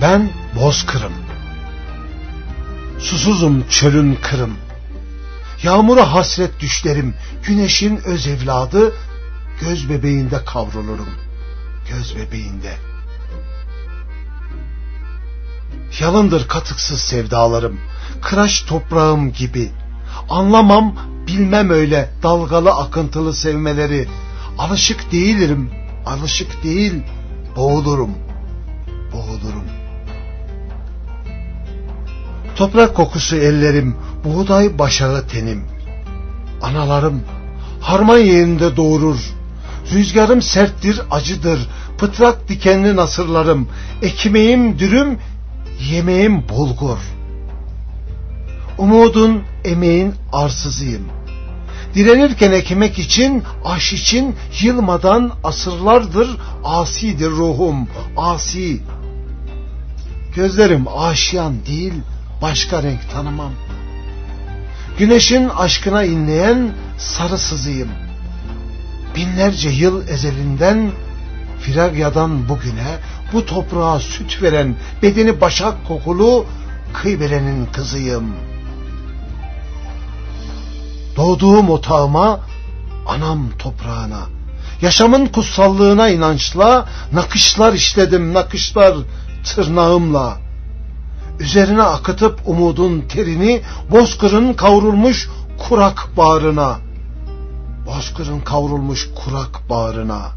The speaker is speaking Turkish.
Ben bozkırım. Susuzum çölün kırım. Yağmura hasret düşlerim. Güneşin öz evladı. Göz bebeğinde kavrulurum. Göz bebeğinde. Yalındır katıksız sevdalarım. Kıraç toprağım gibi. Anlamam, bilmem öyle dalgalı akıntılı sevmeleri. Alışık değilirim, alışık değil, boğulurum, boğulurum. Toprak kokusu ellerim, buğday başağı tenim. Analarım, harman yerinde doğurur. Rüzgarım serttir, acıdır, pıtrak dikenli nasırlarım. Ekmeğim dürüm, yemeğim bulgur. Umudun, emeğin arsızıyım. Direnirken ekmek için, aş için yılmadan asırlardır asidir ruhum, asi. Gözlerim aşiyan değil, başka renk tanımam. Güneşin aşkına inleyen sarısızıyım. Binlerce yıl ezelinden Firagya'dan bugüne bu toprağa süt veren bedeni başak kokulu kıybelenin kızıyım. Doğduğum otağıma, anam toprağına, yaşamın kutsallığına inançla nakışlar işledim nakışlar tırnağımla üzerine akıtıp umudun terini bozkırın kavrulmuş kurak bağrına. Bozkırın kavrulmuş kurak bağrına.